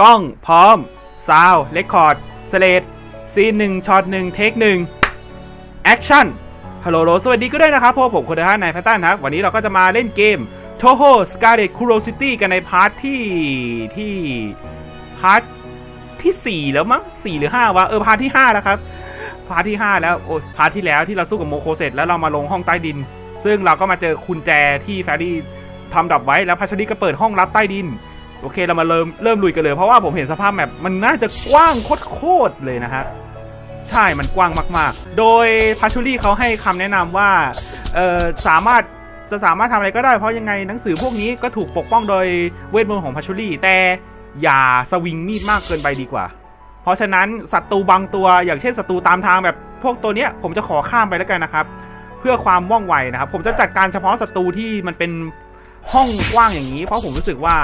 กล้องพร้อมซาวเรคคอร์ดสเลดซีนหนึ่งช็อตหนึ่งเทคหนึ่งแอคชั่นฮัลโหลสวัสดีก็ได้นะครับพวกผมคนเดิมนายแพตตันครับ วันนี้เราก็จะมาเล่นเกม Toho Scarlet Curiosity กันในพาร์ทที่ที่พาร์ทที่ 4 แล้วมั้ง4หรือ 5 วะ เออ พาร์ทที่ 5 แล้วครับ พาร์ทที่ 5 แล้ว โอ้ยพาร์ทที่แล้วที่เราสู้กับโมโคเสร็จแล้วเรามาลงห้องใต้ดิน ซึ่งเราก็มาเจอคุณแจที่แฟรี่ทำดับไว้แล้วพัชรีก็เปิดห้องลับใต้ดิน โอเคเรามาเริ่มเริ่มลุยกันเลยเพราะว่าผมเห็นสภาพแมปมันน่าจะกว้างโคตรๆเลยนะฮะใช่มันกว้างมากๆ โดยพัชรีเขาให้คำแนะนำว่าเออสามารถจะสามารถทำอะไรก็ได้เพราะยังไงหนังสือพวกนี้ก็ถูกปกป้องโดยเวทมนต์ของพัชรีแต่อย่าสวิงมีดมากเกินไปดีกว่า เพราะฉะนั้นศัตรูบางตัวอย่างเช่นศัตรูตามทางแบบพวกตัวเนี้ยผมจะขอข้ามไปแล้วกันนะครับ เพื่อความว่องไวนะครับ ผมจะจัดการเฉพาะศัตรูที่มันเป็นห้องกว้างอย่างนี้ เพราะผมรู้สึกว่า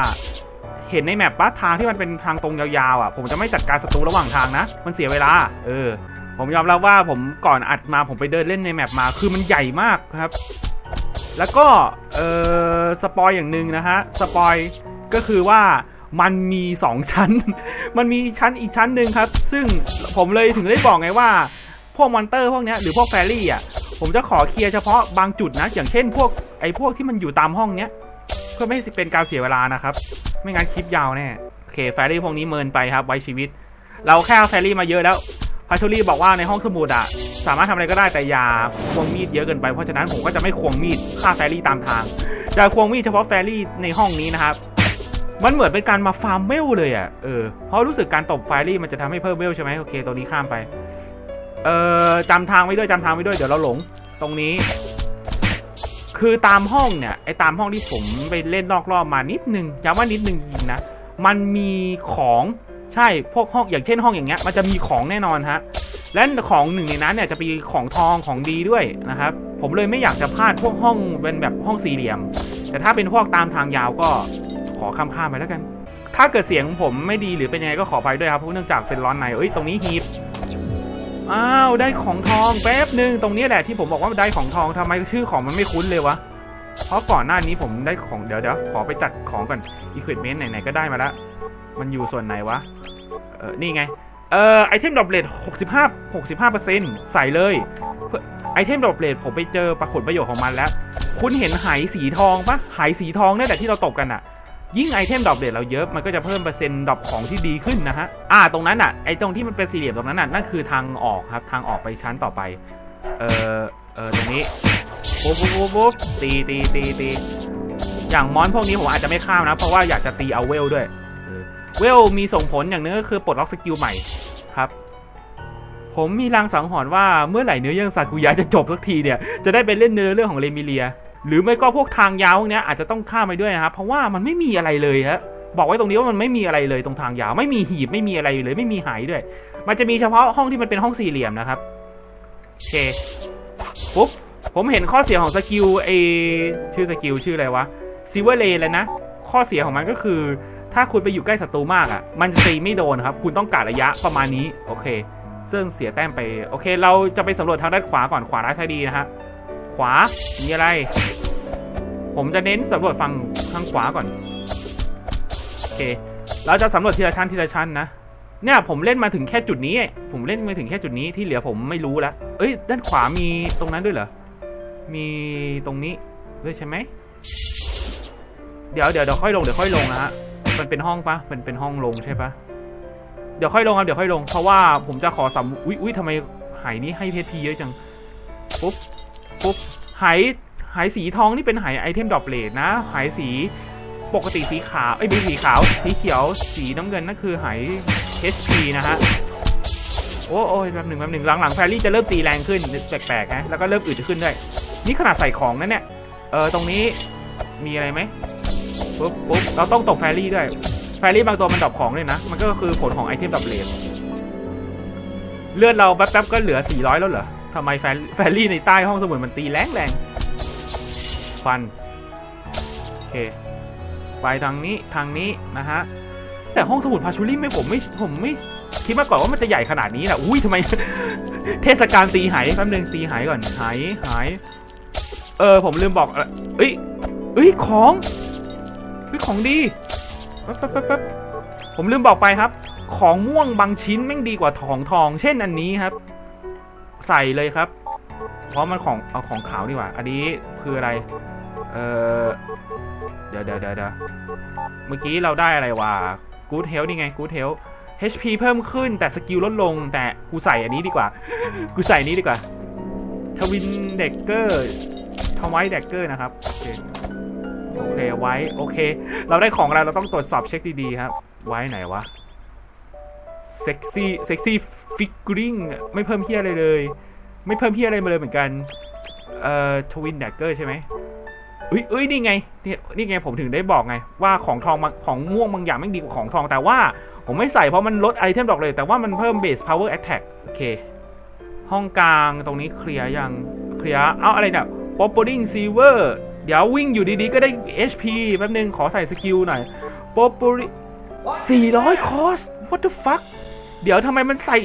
เห็นในแมปปะทางที่มันเป็นทางตรงยาวๆอะ ผมจะไม่จัดการศัตรูระหว่างทางนะ มันเสียเวลา เออ ผมยอมรับว่าผมก่อนอัดมาผมไปเดินเล่นในแมปมา คือมันใหญ่มากครับ แล้วก็ เออสปอยอย่างหนึ่งนะฮะ สปอยก็คือว่ามันมี 2 ชั้น มันมีชั้นอีกชั้นหนึ่งครับ ซึ่งผมเลยถึงได้บอกไงว่า พวกมอนเตอร์พวกเนี้ยหรือพวกแฟรี่อะ ผมจะขอเคลียร์เฉพาะบางจุดนะ อย่างเช่นพวกไอ้พวกที่มันอยู่ตามห้องเนี้ย เพื่อไม่ให้เป็นการเสียเวลานะครับ ไม่งั้นคลิปยาวแน่โอเคแฟรี่พวกนี้เมินไปครับ ไว้ชีวิต เราแค่แฟรี่มาเยอะแล้วพาชูรี่บอกว่าในห้องสมุดอะสามารถทำอะไรก็ได้แต่อย่าควงมีดเยอะเกินไปเพราะฉะนั้นผมก็จะไม่ควงมีดฆ่าแฟรี่ตามทางจะควงมีดเฉพาะแฟรี่ในห้องนี้นะครับ มันเหมือนเป็นการมาฟาร์มเวลเลยอะเออเพราะรู้สึกการตบแฟรี่มันจะทำให้เพิ่มเวลใช่ไหมโอเคตัวนี้ข้ามไป เออจำทางไว้ด้วยจำทางไว้ด้วยเดี๋ยวเราหลง ตรงนี้ คือตามห้องเนี่ยไอ้ตามห้องที่ผมไปเล่นนอกรอบมานิดนึงย้ำว่านิดนึงจริงนะมันมีของใช่พวกห้องอย่างเช่นห้องอย่างเงี้ยมันจะมีของแน่นอนฮะและของหนึ่งในนั้นเนี่ยจะมีของทองของดีด้วยนะครับ ผมเลยไม่อยากจะพลาดพวกห้องเป็นแบบห้องสี่เหลี่ยม แต่ถ้าเป็นพวกตามทางยาวก็ขอข้ามๆไปแล้วกัน ถ้าเกิดเสียงผมไม่ดีหรือเป็นยังไงก็ขอไปด้วยครับเพราะเนื่องจากเป็นร้อนในเอ้ยตรงนี้ฮีบ อ้าวได้ของทองแป๊บหนึ่งตรงนี้แหละที่ผมบอกว่าได้ของทองทำไมชื่อของมันไม่คุ้นเลยวะ เพราะก่อนหน้านี้ผมได้ของเดี๋ยวเดี๋ยวขอไปจัดของก่อน equipment ไหนๆก็ได้มาล้วมันอยู่ส่วนไหนวะ เออนี่ไง เออไอเทมดรอปเลท65 65ใส่เลย ไอเทมดรอปเลทผมไปเจอปรากฏประโยชน์ของมันแล้ว คุณเห็นไหสีทองปะไหสีทองเนี่ยแต่ที่เราตกกันอะ ยิ่งไอเทมดรอปเลทเราเยอะมันก็จะเพิ่มเปอร์เซ็นต์ดรอปของที่ดีขึ้นนะฮะอ่าตรงนั้นอะไอตรงที่มันเป็นสี่เหลี่ยมตรงนั้นอะนั่นคือทางออกครับทางออกไปชั้นต่อไป เออเออตรงนี้ปุ๊บปุ๊บปุ๊บปุ๊บตีตีตีตีอย่างมอนพวกนี้ผมอาจจะไม่ข้ามนะ เพราะว่าอยากจะตีเอาเวลด้วยเวลมีส่งผลอย่างหนึงก็คือปลดล็อกสกิลใหม่ครับ ผมมีรางสังหรณ์ว่าเมื่อไหร่เนื้อเรื่องซากุยะจะจบสักทีเนี่ย จะได้ไปเล่นเนื้อเรื่องของเรมิเลีย หรือไม่ก็พวกทางยาวพวกเนี้ยอาจจะต้องข้ามไปด้วยนะครับ เพราะว่ามันไม่มีอะไรเลยฮะบอกไว้ตรงนี้ว่ามันไม่มีอะไรเลยตรงทางยาว ไม่มีหีบไม่มีอะไรเลย ไม่มีหายด้วย มันจะมีเฉพาะห้องที่มันเป็นห้องสี่เหลี่ยมนะครับโอเคปุ๊บผมเห็นข้อเสียของสกิลเอชื่อสกิลชื่ออะไรวะซิเวอร์เลนแล้วนะ ข้อเสียของมันก็คือ ถ้าคุณไปอยู่ใกล้ศัตรูมากอะ่ะ มันจะตีไม่โดนครับ คุณต้องกะระยะประมาณนี้ โอเค ซึ่งเสียแต้มไป โอเค เราจะไปสำรวจทางด้านขวาก่อนขวาร้ายท้ายดีนะฮะ ขวา มีอะไร ผมจะเน้นสำรวจฝั่งทางขวาก่อน โอเค เราจะสำรวจทีละชั้นทีละชั้นนะ เนี่ยผมเล่นมาถึงแค่จุดนี้ ผมเล่นมาถึงแค่จุดนี้ที่เหลือผมไม่รู้แล้วเอ้ย ด้านขวามีตรงนั้นด้วยเหรอ มีตรงนี้ด้วยใช่ไหม เดี๋ยวเดี๋ยวเดี๋ยวค่อยลงเดี๋ยวค่อยลงนะฮะ มันเป็นห้องปะมันเป็นห้องลงใช่ปะเดี๋ยวค่อยลงครับ เดี๋ยวค่อยลง เพราะว่าผมจะขอสำอุ้ยอุ้ยทำไมหายนี้ให้เพชรพีเยอะจังปุ๊บ ปุ๊บหายหายสีทองนี่เป็นหายไอเทมดรอปเลทนะหายสีปกติสีขาวเอ้ไม่สีขาวสีเขียวสีน้ำเงินนั่นคือหาย HP นะฮะโอ้โอ้ยแป๊บหนึ่งแป๊บหนึ่งหลังๆแฟรี่จะเริ่มตีแรงขึ้นแปลกๆนะแล้วก็เริ่มอืดขึ้นด้วยนี่ขนาดใส่ของนั่นเนี่ยเออตรงนี้มีอะไรไหมปุ๊บปุ๊บเราต้องตกแฟรี่ด้วยแฟรี่บางตัวมันดรอปของเลยนะ มันก็คือผลของไอเทมดรอปเลนเลือดเราแป๊บๆก็เหลือ 400 แล้วเหรอ ทำไมแฟรแฟรี่ในใต้ห้องสมุดมันตีแรงแรงๆฟัน โอเค ไปทางนี้ทางนี้นะฮะ แต่ห้องสมุดพาชูรี่ไม่ผมไม่ผมไม่คิดมาก่อนว่ามันจะใหญ่ขนาดนี้นะอุ้ยทำไม เทศกาลตีหายแป๊บนึงตีหายก่อนหายหาย เออผมลืมบอกเอ้ยเอ้ยของเฮ้ยของดีแป๊บแป๊บแป๊บผมลืมบอกไปครับ ของม่วงบางชิ้นแม่งดีกว่าของทอง เช่นอันนี้ครับ ใส่เลยครับ เพราะมันของเอาของขาวดีกว่า อันนี้คืออะไร เออเดี๋ยวเดี๋ยวเดี๋ยวเดี๋ยวเมื่อกี้เราได้อะไรวะ Good Health นี่ไง Good Health HP เพิ่มขึ้นแต่สกิลลดลง แต่กูใส่อันนี้ดีกว่า กูใส่นี้ดีกว่าทวินเด็กเกอร์ทวายเด็กเกอร์นะครับ โอเคโอเคไว้โอเค เราได้ของอะไรเราต้องตรวจสอบเช็คดีๆครับ ไว้ไหนวะเซ็กซี่เซ็กซี่ ฟิกกริงไม่เพิ่มเพี้ยอะไรเลย ไม่เพิ่มเพี้ยอะไรมาเลยเหมือนกันเอ่อทวินเด็กเกอร์ใช่ไหมเอ้ยเอ้ยนี่ไงนี่นี่ไงผมถึงได้บอกไง ว่าของทองของม่วงบางอย่างไม่ดีกว่าของทองแต่ว่าผมไม่ใส่เพราะมันลดไอเทมดอกเลย แต่ว่ามันเพิ่มเบสพาวเวอร์แอตแทกโอเค ห้องกลางตรงนี้เคลียร์ยังเคลียร์เอาอะไรเนี่ย p o p p i n g Silver เดี๋ยววิ่งอยู่ดีๆ ก็ได้ HP แป๊บนึงขอใส่สกิลหน่อย p o p p i n g 400 คอส what the fuck เดี๋ยวทำไมมันใส่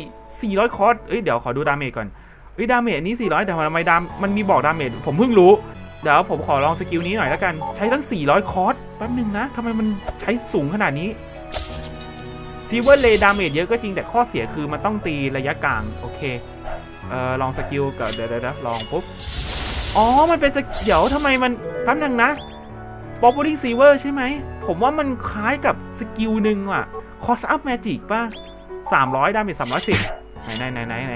400 คอร์สเอ้ย เดี๋ยวขอดูดาเมจก่อนเอ้ย ดาเมจนี้ 400 แต่ทำไมดามมันมีบอกดาเมจ ผมเพิ่งรู้ เดี๋ยวผมขอลองสกิลนี้หน่อยแล้วกัน ใช้ตั้ง 400 คอร์สแป๊บนึงนะทำไมมันใช้สูงขนาดนี้ซิเวอร์เลดาเมจเยอะก็จริงแต่ข้อเสียคือมันต้องตีระยะกลาง โอเค เอ่อ ลองสกิลกับเดี๋ยวเดี๋ยวเดี๋ยวลองปุ๊บ อ๋อ มันเป็นสกเดี๋ยวทำไมมันแป๊บนึงนะ p o p p i n g Silver ใช่ไหม ผมว่ามันคล้ายกับสกิลหนึ่งว่ะ Cost Up Magic ป่ะ 300ดาเมจ310ไหนไหนไหนไหนไหน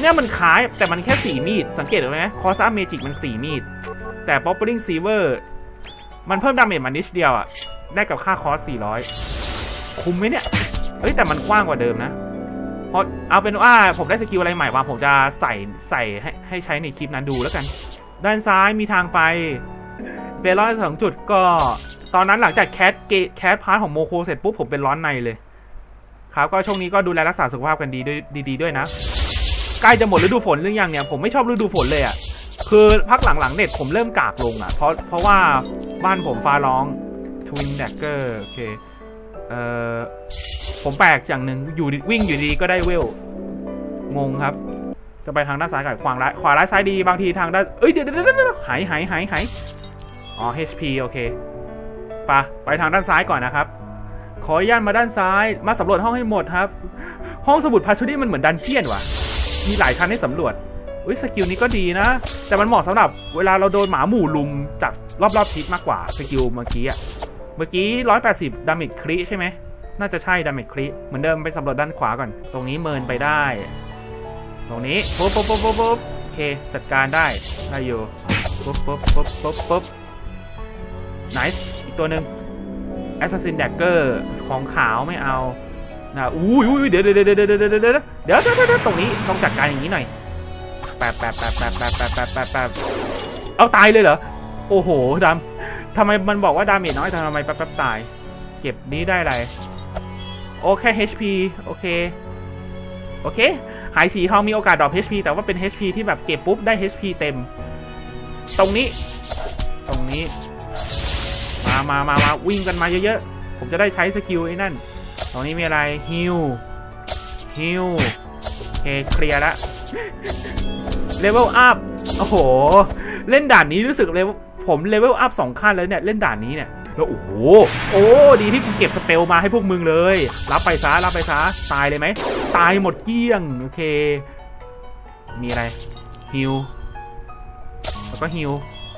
เนี่ยมันคล้ายแต่มันแค่4มีด สังเกตเห็นไหม Cost Up Magic มัน4มีด แต่ p o p p i n g Silver มันเพิ่มดาเมจมานิดเดียวอะได้กับค่าคอส400คุ้มไหมเนี่ยเฮ้ยแต่มันกว้างกว่าเดิมนะเพราะเอาเป็นว่าผมได้สกิลอะไรใหม่มาผมจะใส่ใส่ให้ให้ใช้ในคลิปนั้นดูแล้วกัน ด้านซ้ายมีทางไปเป็นร้อยสองจุดก็ ตอนนั้นหลังจากแคสเกแคสพาร์ทของโมโคเสร็จปุ๊บผมเป็นร้อนในเลย ครับก็ช่วงนี้ก็ดูแลรักษาสุขภาพกันดีด้วยดีๆด้วยนะใกล้จะหมดฤดูฝนหรือยังเนี่ยผมไม่ชอบฤดูฝนเลยอะ่ะคือพักหลังๆเน็ตผมเริ่มกากลงอะ่ะเพราะเพราะว่าบ้านผมฟ้าร้องทวินแดกเกอร์โอเคเอ่อผมแปลกอย่างหนึ่งอยู่วิ่งอยู่ดีก็ได้เวลงงครับ จะไปทางด้านซ้ายกับขวางร้ายขวาร้ายซ้ายดีบางทีทางด้านเอ้ยเดี๋ยวเดี๋ยวเดี๋ยวเดี๋ยวหายหายหายหายอ๋อ HP โอเคไปะไปทางด้านซ้ายก่อนนะครับ ขออนุญาตมาด้านซ้าย มาสำรวจห้องให้หมดครับ ห้องสมุดพาชุดี้มันเหมือนดันเจียนว่ะ มีหลายชั้นให้สำรวจอุ้ยสกิลนี้ก็ดีนะ แต่มันเหมาะสำหรับเวลาเราโดนหมาหมู่ลุมจากรอบๆทิศมากกว่าสกิลเมื่อกี้อะเมื่อกี้ 180 ดาเมจคริใช่ไหม น่าจะใช่ดาเมจคริเหมือนเดิมไปสำรวจด้านขวาก่อน ตรงนี้เมินไปได้ ตรงนี้ปุ๊บปุ๊บปุ๊บปุ๊บปุ๊บโอเค จัดการได้ได้อยู่ปุ๊บปุ๊บปุ๊บปุ๊บปุ๊บ nice อีกตัวหนึ่ง assassin dagger ของขาวไม่เอานะอุ้ยอุ้ยเดี๋ยวเดี๋ยวเดี๋ยวเดี๋ยวเดี๋ยวเดี๋ยวเดี๋ยวเดี๋ยวตรงนี้ต้องจัดการอย่างนี้หน่อยแป๊บแป๊บแป๊บแป๊บแป๊บแป๊บแป๊บแป๊บแป๊บเอาตายเลยเหรอ โอ้โหดำทำไมมันบอกว่าดาเมจน้อยทำไมแป๊บแป๊บตาย เก็บนี้ได้อะไร โอเค HP โอเค โอเค หายสีทองมีโอกาสดรอป HP แต่ว่าเป็น HP ที่แบบเก็บปุ๊บได้ HP เต็ม ตรงนี้ ตรงนี้ มามามามาวิ่งกันมาเยอะๆ ผมจะได้ใช้สกิลไอ้นั่น ตรงนี้มีอะไรฮิวฮิวเคเคลียร์ละเลเวลอัพโอ้โห เล่นด่านนี้รู้สึกเลยผมเลเวลอัพสองขั้นแล้วเนี่ย เล่นด่านนี้เนี่ยแล้วโอ้โห โอ้ ดีที่กูเก็บสเปลมาให้พวกมึงเลย รับไปซะ รับไปซะ ตายเลยไหม ตายหมดเกลี้ยง โอเค มีอะไรฮิว แล้วก็ฮิว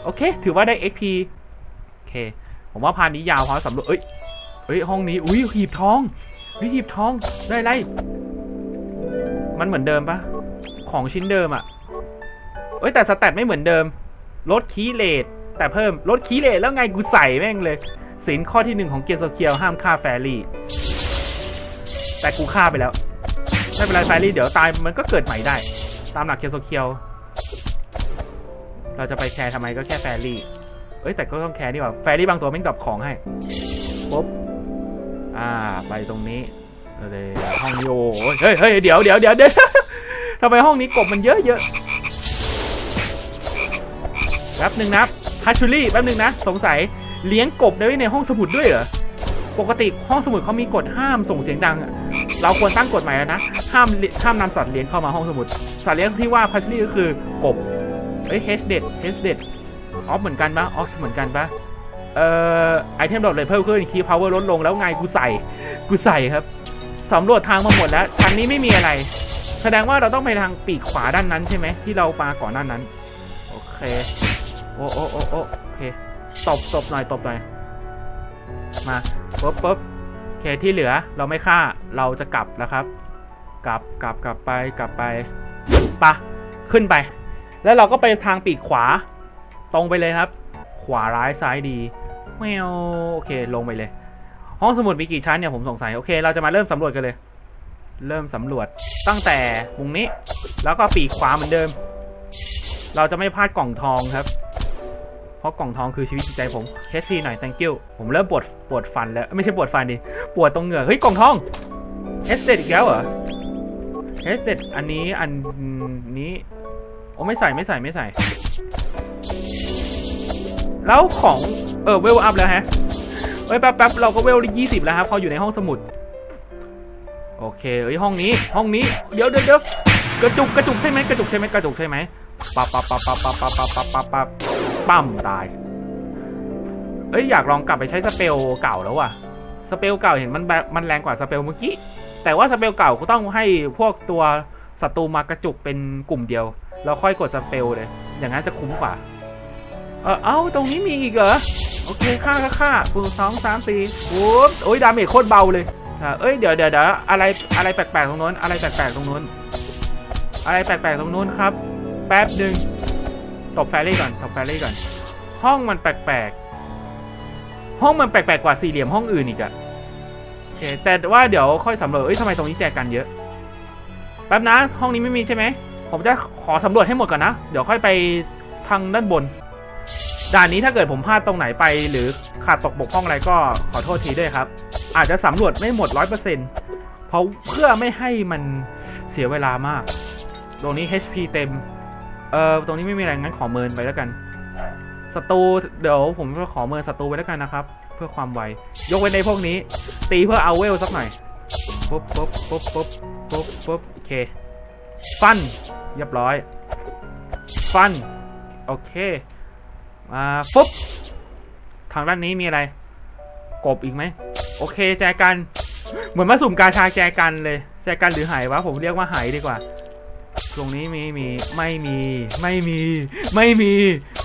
โอเค ถือว่าได้ XP โอเค ผมว่าพานนี้ยาวพอสำรวจเอ้ยเอ้ยห้องนี้อุ้ยหีบทองเฮ้ยหีบทองได้ไรมันเหมือนเดิมปะของชิ้นเดิมอะเอ้ยแต่สแตทไม่เหมือนเดิมลดคีย์เลทแต่เพิ่มลดคีย์เลทแล้วไงกูใส่แม่งเลยสินข้อที่หนึ่งของเกียร์โซเคียวห้ามฆ่าแฟรี่ แต่กูฆ่าไปแล้วไม่เป็นไรแฟรี่เดี๋ยวตายมันก็เกิดใหม่ได้ ตามหลักเกียร์โซเคียว เราจะไปแคร์ทำไมก็แค่แฟรี่ เอ้ยแต่ก็ต้องแคร์นี่ว่าแฟรี่บางตัวไม่งดรอปของให้ปุ๊บอ่าไปตรงนี้เลยห้องนี้โอ้ยเฮ้ยเฮ้ยเดี๋ยวเดี๋ยวเดี๋ยวเดี๋ยวทำไมห้องนี้กบมันเยอะเยอะแป๊บหนึ่งนะฮัชชูรี่แป๊บหนึ่งนะ สงสัยเลี้ยงกบได้ไในห้องสมุดด้วยเหรอปกติห้องสมุดเขามีกฎห้ามส่งเสียงดัง เราควรตั้งกฎใหม่แล้วนะ ห้ามห้ามนำสัตว์เลี้ยงเข้ามาห้องสมุด สัตว์เลี้ยงที่ว่าพัชรี่ก็คือกบเอ้ยเฮชเด็ดเฮชเด็ด ออฟเหมือนกันปะออฟเหมือนกันปะเอ่อไอเทมดรอปเลยเพิ่มขึ้นคีย์พาวเวอร์ลดลงแล้วไงกูใส่ กูใส่ครับสำรวจทางมาหมดแล้วชั้นนี้ไม่มีอะไร แสดงว่าเราต้องไปทางปีกขวาด้านนั้นใช่ไหมที่เรามาก่อนหน้านั้น โอเค โอ้โอ้โอ้โอ้โอเคตบตบหน่อยตบหน่อยมาปุ๊บปุ๊บโอเคที่เหลือเราไม่ฆ่าเราจะกลับแล้วครับ กลับกลับกลับไปกลับไปปะขึ้นไป แล้วเราก็ไปทางปีกขวา ตรงไปเลยครับ ขวาร้ายซ้ายดีแมวโอเคลงไปเลย ห้องสมุดมีกี่ชั้นเนี่ยผมสงสัยโอเค เราจะมาเริ่มสำรวจกันเลย เริ่มสำรวจตั้งแต่มุมนี้ แล้วก็ปีกขวาเหมือนเดิม เราจะไม่พลาดกล่องทองครับ เพราะกล่องทองคือชีวิตจิตใจผม HP หน่อย thank you ผมเริ่มปวดปวดฟันแล้วไม่ใช่ปวดฟันดิปวดตรงเหงือกเฮ้ยกล่องทอง h d อีกแล้วเหรอ h d อันนี้อันนี้โอ้ไม่ใส่ไม่ใส่ไม่ใส่ แล้วของเออเวลอัพแล้วฮะเอ้ยแป๊บแป๊บเราก็เวลยี่สิบแล้วครับพออยู่ในห้องสมุด โอเคเอ้ยห้องนี้ห้องนี้เดี๋ยวเดี๋ยวเดี๋ยวกระจุกกระจุกใช่ไหมกระจุกใช่ไหมกระจุกใช่ไหมปั๊บปั๊บปั๊บปั๊บปั๊บปั๊บปั๊บปั๊บปั๊บปั๊บปั๊มตายเอ้ยอยากลองกลับไปใช้สเปลเก่าแล้วว่ะสเปลเก่าเห็นมันแบมันแรงกว่าสเปลเมื่อกี้ แต่ว่าสเปลเก่าก็ต้องให้พวกตัวศัตรูมากระจุกเป็นกลุ่มเดียวแล้วค่อยกดสเปลเลย อย่างนั้นจะคุ้มกว่า เออเอ้าตรงนี้มีอีกเหรอโอเคฆ่าฆ่าฆ่าปูสองสามสี่ปุ๊บโอ้ยดาเมจโคตรเบาเลยอะเอ้ยเดี๋ยวเดี๋ยวเดี๋ยวอะไรอะไรแปลกๆตรงนู้นอะไรแปลกๆตรงนู้นอะไรแปลกๆตรงนู้นครับ แป๊บหนึ่งตบแฟรี่ก่อนตบแฟรี่ก่อน ห้องมันแปลกๆห้องมันแปลกๆกว่าสี่เหลี่ยมห้องอื่นอีกอะโอเคแต่ว่าเดี๋ยวค่อยสำรวจเอ้ยทำไมตรงนี้แจกันเยอะแป๊บนะห้องนี้ไม่มีใช่ไหมผมจะขอสำรวจให้หมดก่อนนะ เดี๋ยวค่อยไปทางด้านบน ด่านนี้ถ้าเกิดผมพลาดตรงไหนไปหรือขาดตกบกพร่องอะไรก็ขอโทษทีด้วยครับ อาจจะสำรวจไม่หมดร้อยเปอร์เซ็นต์เพราะเพื่อไม่ให้มันเสียเวลามาก ตรงนี้ HP เต็ม เอ่อ ตรงนี้ไม่มีอะไรงั้นขอเมินไปแล้วกันศัตรูเดี๋ยวผมจะขอเมินศัตรูไปแล้วกันนะครับ เพื่อความไวยกเว้นในพวกนี้ ตีเพื่อเอาเวลสักหน่อยปุ๊บปุ๊บปุ๊บปุ๊บปุ๊บปุ๊บโอเค ฟันเรียบร้อย ฟัน โอเค มาฟุบทางด้านนี้มีอะไร กบอีกไหม โอเคแจกัน เหมือนมาสุ่มกาชาแจกันเลยแจกันหรือไหวะ ผมเรียกว่าไหดีกว่า ตรงนี้มีมีไม่มีไม่มี ไม่มี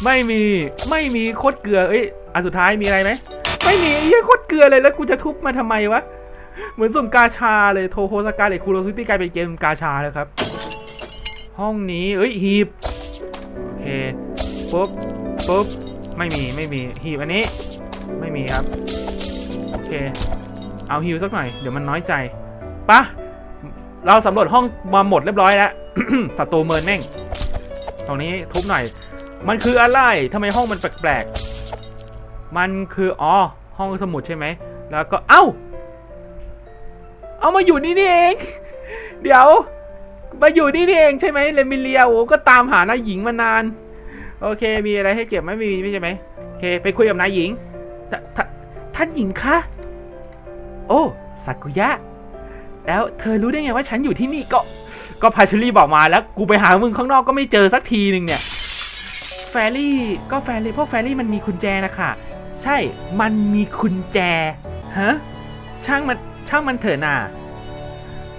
ไม่มี ไม่มีโคตรเกลือ เอ้ยอันสุดท้ายมีอะไรไหมไม่มีไอ้เหี้ยโคตรเกลือเลยแล้วกูจะทุบมาทำไมวะเหมือนสุ่มกาชาเลยโทโฮสกาเลยคูโรซิตี้กลายเป็นเกมกาชาแล้วครับ ห้องนี้เอ้ยหีบโอเคปุ๊บ ปุ๊บ ไม่มีไม่มีหีบอันนี้ ไม่มีครับ โอเค เอาฮิวสักหน่อย เดี๋ยวมันน้อยใจปะเราสำรวจห้องมาหมดเรียบร้อยแล้วศัตรูเมินแม่ง ตรงนี้ทุบหน่อย มันคืออะไรทำไมห้องมันแปลกๆ มันคืออ๋อห้องสมุดใช่ไหม แล้วก็เอ้า เอามาอยู่นี่นี่เอง เดี๋ยว มาอยู่นี่นี่เองใช่ไหมเลมิเลียโอ้ก็ตามหานายหญิงมานาน โอเค มีอะไรให้เก็บไหมไม่มีไม่ใช่ไหมโอเค ไปคุยกับนายหญิงททท่านหญิงคะโอ้สักุยะ แล้วเธอรู้ได้ไงว่าฉันอยู่ที่นี่ก็ ก็พาชลี่บอกมาแล้ว กูไปหามึงข้างนอกก็ไม่เจอสักทีหนึ่งเนี่ย แฟรี่ก็แฟรี่พวกแฟรี่มันมีกุญแจนะคะใช่ มันมีกุญแจฮะช่างมันช่างมันเถอะน่ะ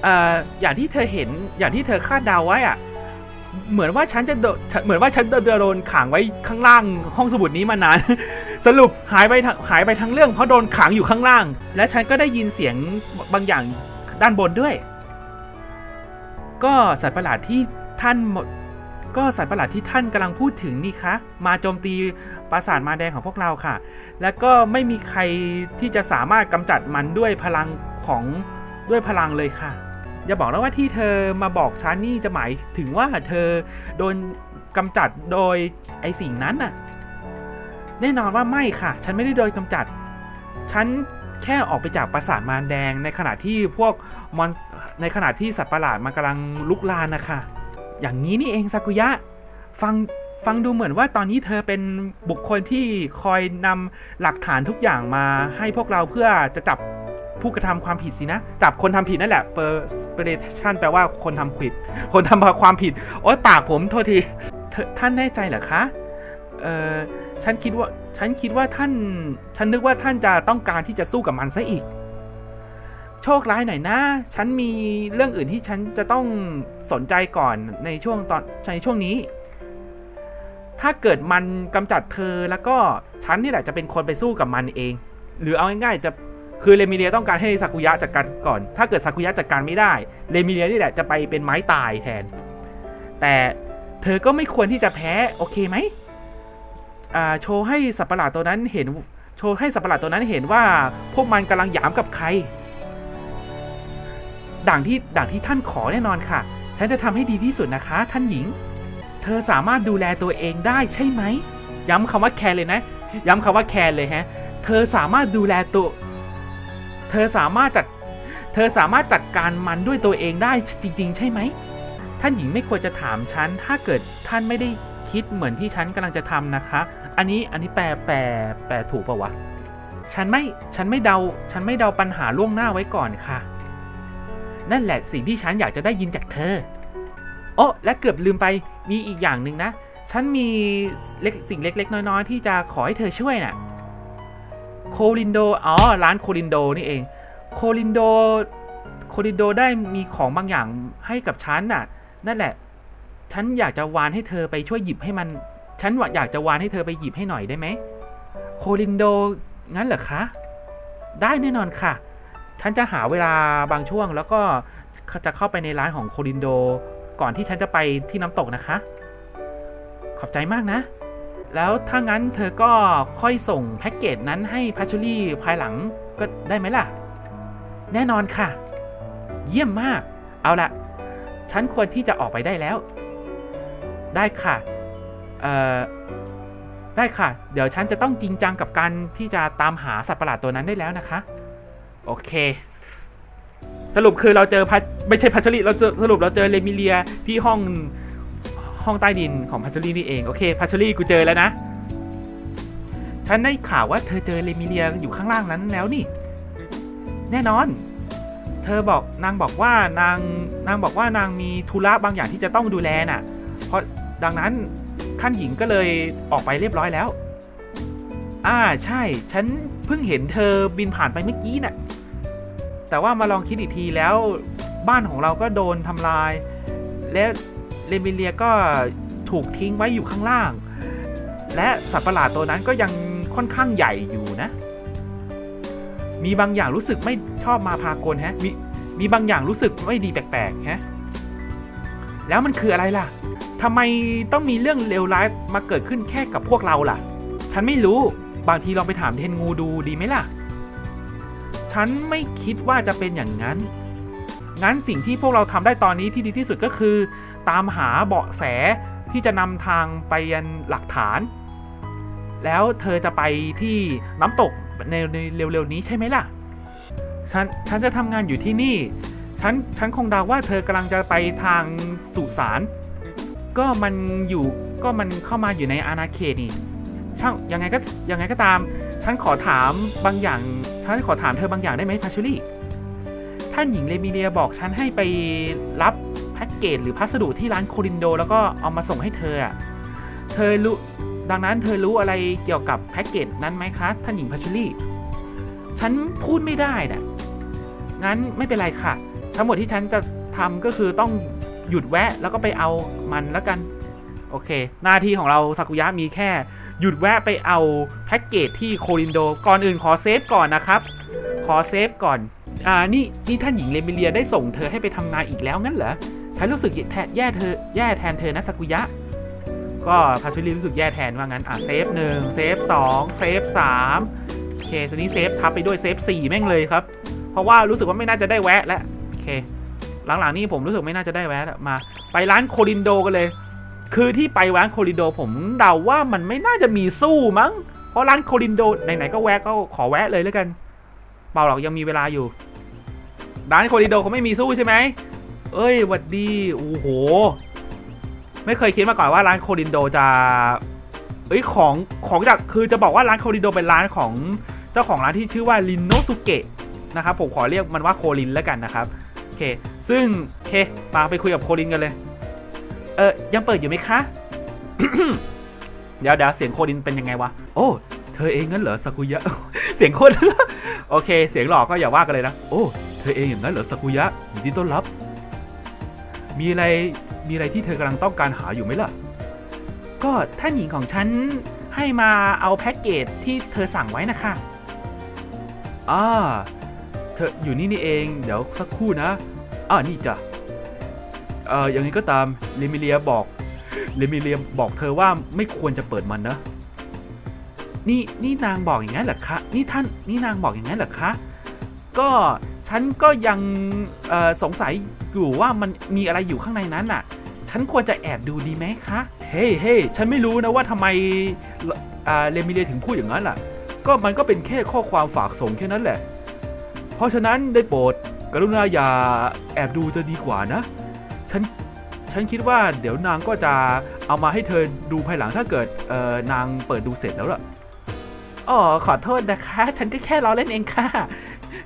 เอ่ออย่างที่เธอเห็นอย่างที่เธอคาดเดาไว้อะ เหมือนว่าฉันจะโดนเหมือนว่าฉันจะโดนขังไว้ข้างล่างห้องสมุดนี้มานาน สรุปหายไปหายไปทั้งเรื่องเพราะโดนขังอยู่ข้างล่าง และฉันก็ได้ยินเสียงบางอย่างด้านบนด้วย ก็สัตว์ประหลาดที่ท่านก็สัตว์ประหลาดที่ท่านกำลังพูดถึงนี่คะมาโจมตีปราสาทมาแดงของพวกเราค่ะ และก็ไม่มีใครที่จะสามารถกำจัดมันด้วยพลังของด้วยพลังเลยค่ะ อย่าบอกนะว่าที่เธอมาบอกฉันนี่จะหมายถึงว่าเธอโดนกำจัดโดยไอสิ่งนั้นน่ะ แน่นอนว่าไม่ค่ะ ฉันไม่ได้โดนกำจัด ฉันแค่ออกไปจากปราสาทมารแดงในขณะที่พวกมอนในขณะที่สัตว์ประหลาดมันกำลังลุกลานนะคะ อย่างนี้นี่เองซากุยะ ฟังฟังดูเหมือนว่าตอนนี้เธอเป็นบุคคลที่คอยนำหลักฐานทุกอย่างมาให้พวกเราเพื่อจะจับ ผู้กระทำความผิดสินะ จับคนทำผิดนั่นแหละเปอร์เปเรชันแปลว่าคนทำผิด คนทำความผิด โอ๊ยปากผมโทษที ท่านแน่ใจเหรอคะ เอ่อฉันคิดว่า ฉันคิดว่าท่าน ฉันนึกว่าท่านจะต้องการที่จะสู้กับมันซะอีก โชคร้ายหน่อยนะ ฉันมีเรื่องอื่นที่ฉันจะต้องสนใจก่อนในช่วงตอนในช่วงนี้ ถ้าเกิดมันกำจัดเธอแล้วก็ฉันนี่แหละจะเป็นคนไปสู้กับมันเอง หรือเอาง่ายๆจะ คือเรมิเลียต้องการให้ซากุยะจัดการก่อน ถ้าเกิดซากุยะจัดการไม่ได้เรมิเลียนี่แหละจะไปเป็นไม้ตายแทน แต่เธอก็ไม่ควรที่จะแพ้ โอเคไหมอ่าโชว์ให้สัตว์ประหลาดตัวนั้นเห็น โชว์ให้สัตว์ประหลาดตัวนั้นเห็นว่าพวกมันกำลังหยามกับใคร ดังที่ดังที่ท่านขอแน่นอนค่ะ ฉันจะทำให้ดีที่สุดนะคะ ท่านหญิง เธอสามารถดูแลตัวเองได้ใช่ไหม ย้ำคำว่าแคร์เลยนะ ย้ำคำว่าแคร์เลยฮะ เธอสามารถดูแลตัว เธอสามารถจัด เธอสามารถจัดการมันด้วยตัวเองได้จริง ๆ ใช่ไหม ท่านหญิงไม่ควรจะถามฉัน ถ้าเกิดท่านไม่ได้คิดเหมือนที่ฉันกำลังจะทำนะคะ อันนี้อันนี้แปลแปลแปลถูกปะวะ ฉันไม่ฉันไม่เดา ฉันไม่เดาปัญหาล่วงหน้าไว้ก่อนค่ะ นั่นแหละสิ่งที่ฉันอยากจะได้ยินจากเธอโอ้และเกือบลืมไปมีอีกอย่างหนึ่งนะ ฉันมีเล็กสิ่งเล็ก ๆ น้อยๆที่จะขอให้เธอช่วยน่ะ โคลินโด อ๋อ ร้านโคลินโดนี่เอง โคลินโด โคลินโดได้มีของบางอย่างให้กับฉันน่ะ นั่นแหละ ฉันอยากจะวานให้เธอไปช่วยหยิบให้มัน ฉันอยากจะวานให้เธอไปหยิบให้หน่อยได้ไหม โคลินโด งั้นเหรอคะ ได้แน่นอนค่ะ ฉันจะหาเวลาบางช่วงแล้วก็จะเข้าไปในร้านของโคลินโด ก่อนที่ฉันจะไปที่น้ำตกนะคะ ขอบใจมากนะ แล้วถ้างั้นเธอก็ค่อยส่งแพ็กเกจนั้นให้พัชรี่ภายหลังก็ได้ไหมล่ะ แน่นอนค่ะ เยี่ยมมาก เอาละฉันควรที่จะออกไปได้แล้ว ได้ค่ะ เอ่อ ได้ค่ะ เดี๋ยวฉันจะต้องจริงจังกับการที่จะตามหาสัตว์ประหลาดตัวนั้นได้แล้วนะคะ โอเค สรุปคือเราเจอพัชไม่ใช่พัชรีเราเจอสรุปเราเจอเลมิเลียที่ห้อง ห้องใต้ดินของพัชรีนี่เอง โอเคพัชรีกูเจอแล้วนะ ฉันได้ข่าวว่าเธอเจอเลมิเลียอยู่ข้างล่างนั้นแล้วนี่ แน่นอน เธอบอกนางบอกว่านางนางบอกว่านางมีธุระบางอย่างที่จะต้องดูแลน่ะ เพราะดังนั้นท่านหญิงก็เลยออกไปเรียบร้อยแล้ว อ่าใช่ ฉันเพิ่งเห็นเธอบินผ่านไปเมื่อกี้น่ะ แต่ว่ามาลองคิดอีกทีแล้วบ้านของเราก็โดนทำลาย และ เลมิเลียก็ถูกทิ้งไว้อยู่ข้างล่าง และสัตว์ประหลาดตัวนั้นก็ยังค่อนข้างใหญ่อยู่นะ มีบางอย่างรู้สึกไม่ชอบมาพากลฮะ มีมีบางอย่างรู้สึกไม่ดีแปลกๆฮะ แล้วมันคืออะไรล่ะทำไมต้องมีเรื่องเลวร้ายมาเกิดขึ้นแค่กับพวกเราล่ะ ฉันไม่รู้ บางทีลองไปถามเทนงูดูดีไหมล่ะ ฉันไม่คิดว่าจะเป็นอย่างนั้น งั้นสิ่งที่พวกเราทำได้ตอนนี้ที่ดีที่สุดก็คือ ตามหาเบาะแสที่จะนำทางไปยันหลักฐาน แล้วเธอจะไปที่น้ำตกในเร็วๆนี้ใช่ไหมล่ะ ฉันฉันจะทำงานอยู่ที่นี่ ฉันฉันคงเดาว่าเธอกำลังจะไปทางสุสานก็มันอยู่ก็มันเข้ามาอยู่ในอาณาเขตนี่ช่างยังไงก็ยังไงก็ตาม ฉันขอถามบางอย่าง ฉันขอถามเธอบางอย่างได้ไหมพัชรี ท่านหญิงเลมิเลียบอกฉันให้ไปรับแพ็กเกจหรือพัสดุที่ร้านโคลินโด แล้วก็เอามาส่งให้เธออะเธอรู้ดังนั้นเธอรู้อะไรเกี่ยวกับแพ็กเกจนั้นไหมคะ ท่านหญิงพัชรีฉันพูดไม่ได้นะงั้นไม่เป็นไรค่ะ ทั้งหมดที่ฉันจะทำก็คือต้องหยุดแวะแล้วก็ไปเอามันแล้วกัน โอเค หน้าที่ของเราซากุยะมีแค่ หยุดแวะไปเอาแพ็กเกจที่โคลินโด ก่อนอื่นขอเซฟก่อนนะครับ ขอเซฟก่อน อ่านี่นี่ท่านหญิงเลมิเลียได้ส่งเธอให้ไปทำงานอีกแล้วงั้นเหรอฉันรู้สึกแทแย่เธอแย่แทนเธอนะซากุยะ ก็พาชุลีรู้สึกแย่แทนว่างั้นอะเซฟหนึ่งเซฟสองเซฟสามโอเคตัวนี้เซฟทับไปด้วยเซฟสี่แม่งเลยครับ เพราะว่ารู้สึกว่าไม่น่าจะได้แวะแล้วโอเค หลังๆนี่ผมรู้สึกไม่น่าจะได้แวะแล้วมา ไปร้านโคลินโดกันเลย คือที่ไปร้านโคลินโดผมเดาว่ามันไม่น่าจะมีสู้มั้งเพราะร้านโคลินโดไหนๆก็แวะก็ขอแวะเลยแล้วกันเปล่าหรอกยังมีเวลาอยู่ ร้านโคลินโดเขาไม่มีสู้ใช่ไหมเอ้ยหวัดดีโอ้โห ไม่เคยคิดมาก่อนว่าร้านโคลินโดจะเอ้ยของของจากคือจะบอกว่าร้านโคลินโดเป็นร้านของเจ้าของร้านที่ชื่อว่าลินโนสุเกะนะครับผมขอเรียกมันว่าโคลินแล้วกันนะครับโอเค ซึ่งโอเคมาไปคุยกับโคลินกันเลย เออยังเปิดอยู่ไหมคะเดี๋ยวเดี๋ยวเสียงโคดินเป็นยังไงวะ โอ้ เธอเองงั้นเหรอซากุยะ เสียงคนโอเค เสียงหลอกก็อย่าว่ากันเลยนะ โอ้ เธอเองอย่างนั้นเหรอซากุยะยินดีต้อนรับ มีอะไรมีอะไรที่เธอกำลังต้องการหาอยู่ไหมล่ะ ก็ท่านหญิงของฉันให้มาเอาแพ็กเกจที่เธอสั่งไว้นะคะอ่าเธออยู่นี่นี่เองเดี๋ยวสักครู่นะอ่านี่จ้ะเอ่อยังไงก็ตามเลมิเลียบอกเลมิเลียบอกเธอว่าไม่ควรจะเปิดมันนะนี่นี่นางบอกอย่างนั้นเหรอคะ นี่ท่านนี่นางบอกอย่างนั้นเหรอคะ ก็ ฉันก็ยังเอ่อสงสัยอยู่ว่ามันมีอะไรอยู่ข้างในนั้นน่ะ ฉันควรจะแอบดูดีไหมคะ เฮ้เฮ้ฉันไม่รู้นะว่าทำไมอ่าเลมิเลียถึงพูดอย่างนั้นล่ะ ก็มันก็เป็นแค่ข้อความฝากส่งแค่นั้นแหละ เพราะฉะนั้นได้โปรดกรุณาอย่าแอบดูจะดีกว่านะ ฉัน ฉันคิดว่าเดี๋ยวนางก็จะเอามาให้เธอดูภายหลังถ้าเกิดเอ่อนางเปิดดูเสร็จแล้วล่ะอ๋อขอโทษนะคะ ฉันก็แค่ล้อเล่นเองค่ะ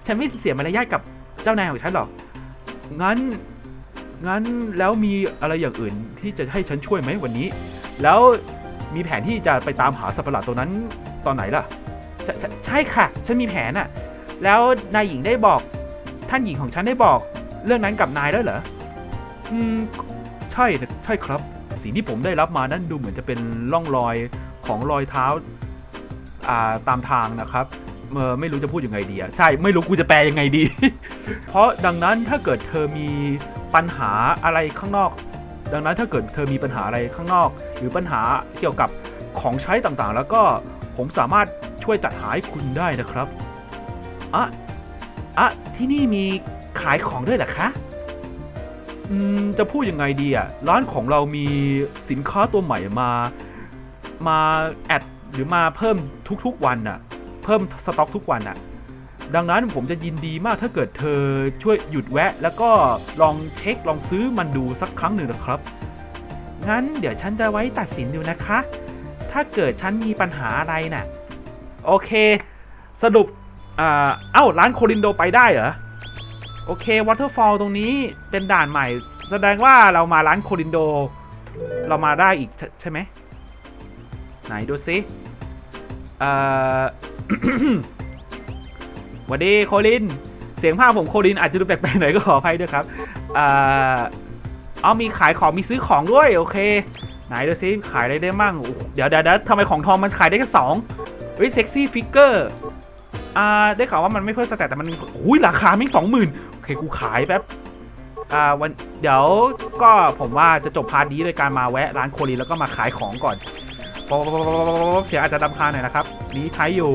ฉันไม่เสียมารยาทกับเจ้านายของฉันหรอก งั้น งั้นแล้วมีอะไรอย่างอื่นที่จะให้ฉันช่วยไหมวันนี้ แล้วมีแผนที่จะไปตามหาสัตว์ประหลาดตัวนั้นตอนไหนล่ะใชใช่ใช่ค่ะ ฉันมีแผนอะแล้วนายหญิงได้บอก ท่านหญิงของฉันได้บอก เรื่องนั้นกับนายแล้วเหรอ อืม ใช่ใช่ครับสิ่งที่ผมได้รับมานั้นดูเหมือนจะเป็นร่องรอยของรอยเท้าอ่าตามทางนะครับ เออไม่รู้จะพูดยังไงดีอะใช่ไม่รู้กูจะแปลยังไงดี เพราะดังนั้นถ้าเกิดเธอมีปัญหาอะไรข้างนอก ดังนั้นถ้าเกิดเธอมีปัญหาอะไรข้างนอก หรือปัญหาเกี่ยวกับของใช้ต่างๆ แล้วก็ผมสามารถช่วยจัดหาให้คุณได้นะครับอะอะที่นี่มีขายของด้วยเหรอคะอืมจะพูดยังไงดีอะร้านของเรามีสินค้าตัวใหม่มา มาแอดหรือมาเพิ่มทุกๆวันน่ะ เพิ่มสต็อกทุกวันน่ะดังนั้นผมจะยินดีมากถ้าเกิดเธอช่วยหยุดแวะ แล้วก็ลองเช็คลองซื้อมันดูสักครั้งหนึ่งนะครับ งั้นเดี๋ยวฉันจะไว้ตัดสินดูนะคะ ถ้าเกิดฉันมีปัญหาอะไรน่ะ โอเค สรุปอ่าเอ้าร้านโครินโดไปได้เหรอ โอเควอเตอร์ฟอลตรงนี้เป็นด่านใหม่ แสดงว่าเรามาร้านโครินโด เรามาได้อีกใช่ไหมไหนดูซิ อ่อหวัสดีโคลิน เสียงภาคผมโคลินอาจจะดูแปลกๆหน่อยก็ขออภัยด้วยครับเอ่อเอามีขายของมีซื้อของด้วยโอเค ไหนดูซิขายอะไรได้มั่งเดี๋ยวเดี๋ยวดะทำไมของทองมันขายได้แค่สองเฮ้ยเซ็กซี่ฟิกเกอร์อ่าได้ข่าวว่ามันไม่เพิ่มสแตทแต่มันอุ้ยราคาไม่สองหมื่นโอเคกูขายแป๊บอ่าวันเดี๋ยวก็ผมว่าจะจบพาร์ทนี้โดยการมาแวะร้านโคลินแล้วก็มาขายของก่อน เสียงอาจจะดำคาหน่อยนะครับนี้ใช้อยู่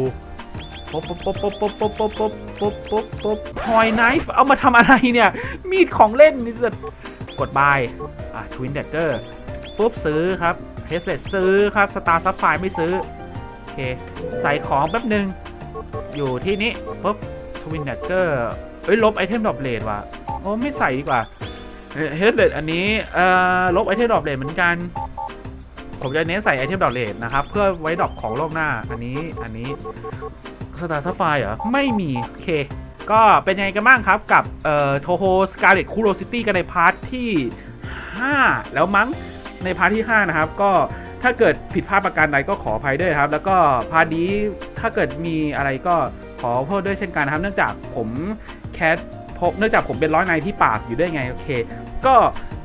ปุ๊บปุ๊บปุ๊บปุ๊บปุ๊บปุ๊บปุ๊บปุ๊บปุ๊บปุ๊บปุ๊บทอยไนฟ์เอามาทำอะไรเนี่ย มีดของเล่นนี่จะกดบายอะทวินเดเกอร์ปุ๊บซื้อครับเฮสเลตซื้อครับสตาร์ซับไฟไม่ซื้อ โอเค ใส่ของแป๊บหนึ่งอยู่ที่นี้ปุ๊บทวินเดเกอร์เอ้ยลบไอเทมดรอปเลดว่ะโอ้ไม่ใส่ดีกว่าเฮสเลตอันนี้เอ่อลบไอเทมดรอปเลดเหมือนกัน ผมจะเน้นใส่ไอเทมดอปเลดนะครับ เพื่อไว้ดอปของรอบหน้า อันนี้ อันนี้สตาร์ซัฟไฟเหรอ ไม่มีโอเค ก็เป็นยังไงกันบ้างครับกับเอ่อโทโฮสกาเลตคูโรซิตี้กันในพาร์ทที่ 5 แล้วมั้งในพาร์ทที่ 5 นะครับ ก็ถ้าเกิดผิดพลาดประการใดก็ขออภัยด้วยครับ แล้วก็พาร์ทนี้ถ้าเกิดมีอะไรก็ขอโทษด้วยเช่นกันนะครับ เนื่องจากผมแคสพบเนื่องจากผมเป็นร้อยนายที่ปากอยู่ด้วยไงโอเค ก็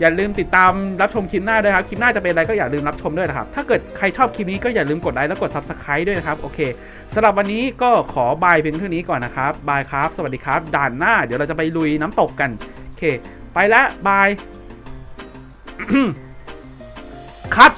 อย่าลืมติดตามรับชมคลิปหน้าด้วยครับ คลิปหน้าจะเป็นอะไรก็อย่าลืมรับชมด้วยนะครับ ถ้าเกิดใครชอบคลิปนี้ก็อย่าลืมกดไลค์และกด Subscribe ด้วยนะครับ โอเคสำหรับวันนี้ก็ขอบายเพียงเท่านี้ก่อนนะครับ บายครับ สวัสดีครับ ด่านหน้า เดี๋ยวเราจะไปลุยน้ำตกกัน โอเค ไปแล้วบาย คัด